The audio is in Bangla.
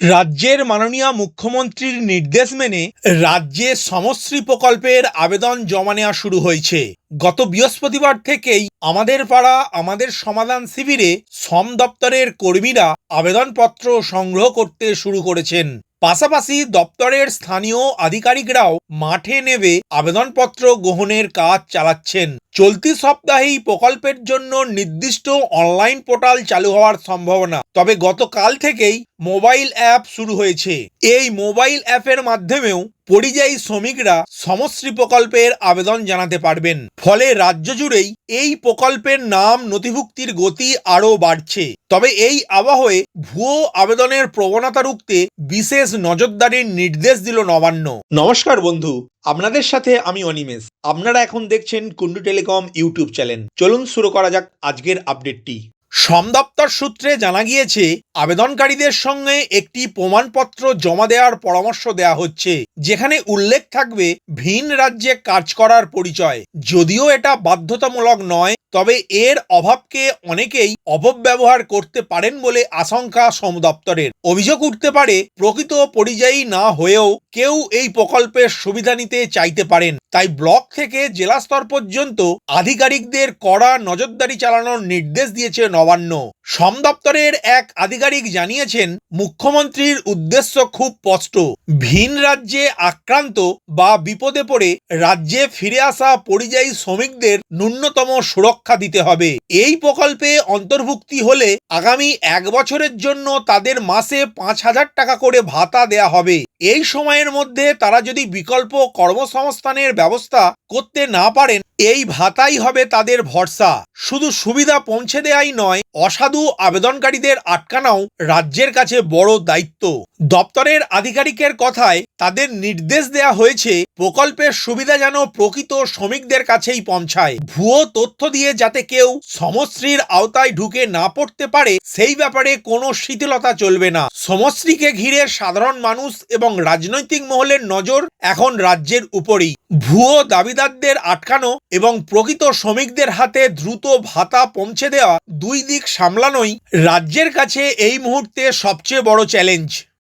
রাজ্যের মাননীয় মুখ্যমন্ত্রীর নির্দেশ মেনে রাজ্যে সমশ্রী প্রকল্পের আবেদন জমা নেওয়া শুরু হয়েছে। গত বৃহস্পতিবার থেকেই আমাদের পাড়া, আমাদের সমাধান শিবিরে শ্রম দপ্তরের কর্মীরা আবেদনপত্র সংগ্রহ করতে শুরু করেছেন। পাশাপাশি দপ্তরের স্থানীয় আধিকারিকরাও মাঠে নেবে আবেদনপত্র গ্রহণের কাজ চালাচ্ছেন। চলতি সপ্তাহেই প্রকল্পের জন্য নির্দিষ্ট অনলাইন পোর্টাল চালু হওয়ার সম্ভাবনা। তবে গতকাল থেকেই মোবাইল অ্যাপ শুরু হয়েছে। এই মোবাইল অ্যাপের মাধ্যমেও পরিযায়ী শ্রমিকরা সমশ্রী প্রকল্পের আবেদন জানাতে পারবেন। ফলে রাজ্য জুড়েই এই প্রকল্পের নাম নথিভুক্তির গতি আরও বাড়ছে। তবে এই আবহে ভুয়ো আবেদনের প্রবণতা রুখতে বিশেষ নজরদারির নির্দেশ দিল নবান্ন। নমস্কার বন্ধু আপনাদের সাথে আমি অনিমেষ। আপনারা এখন দেখছেন কুন্ডু টেলিকম ইউটিউব চ্যানেল। চলুন শুরু করা যাক আজকের আপডেটটি। সমদপ্তর দপ্তর সূত্রে জানা গিয়েছে, আবেদনকারীদের সঙ্গে একটি প্রমাণপত্র জমা দেওয়ার পরামর্শ দেওয়া হচ্ছে, যেখানে উল্লেখ থাকবে, ভিন রাজ্যে কাজ করার পরিচয়। যদিও এটা বাধ্যতামূলক নয় তবে এর অভাবকে অনেকেই অপব্যবহার করতে পারেন বলে আশঙ্কা শ্রম দপ্তরের। অভিযোগ উঠতে পারে, প্রকৃত পরিযায়ী না হয়েও কেউ এই প্রকল্পের সুবিধা নিতে চাইতে পারেন। তাই ব্লক থেকে জেলা স্তর পর্যন্ত আধিকারিকদের কড়া নজরদারি চালানোর নির্দেশ দিয়েছে নবান্ন। শ্রম দপ্তরের এক আধিকারিক জানিয়েছেন, মুখ্যমন্ত্রীর উদ্দেশ্য খুব স্পষ্ট। ভিন রাজ্যে আক্রান্ত বা বিপদে পড়ে রাজ্যে ফিরে আসা পরিযায়ী শ্রমিকদের ন্যূনতম সুরক্ষা দিতে হবে। এই প্রকল্পে অন্তর্ভুক্তি হলে আগামী এক বছরের জন্য তাদের মাসে পাঁচ হাজার টাকা করে ভাতা দেয়া হবে। এই সময়ের মধ্যে তারা যদি বিকল্প কর্মসংস্থানের ব্যবস্থা করতে না পারেন, এই ভাতাই হবে তাদের ভরসা। শুধু সুবিধা পৌঁছে দেয়াই নয়, অসাধু আবেদনকারীদের আটকানাও রাজ্যের কাছে বড় দায়িত্ব। দপ্তরের আধিকারিকের কথায় তাদের নির্দেশ দেয়া হয়েছে প্রকল্পের সুবিধা যেন প্রকৃত শ্রমিকদের কাছেই পৌঁছায়। ভুয়ো তথ্য দিয়ে যাতে কেউ সমশ্রীর আওতায় ঢুকে না পড়তে পারে, সেই ব্যাপারে কোনো শিথিলতা চলবে না। সমশ্রীকে ঘিরে সাধারণ মানুষ এবং রাজনৈতিক মহলের নজর এখন রাজ্যের উপরেই। ভুয়ো দাবিদারদের আটকানো এবং প্রকৃত শ্রমিকদের হাতে দ্রুত ভাতা পৌঁছে দেওয়া দুই দিক সামলানোই রাজ্যের কাছে এই মুহূর্তে সবচেয়ে বড় চ্যালেঞ্জ।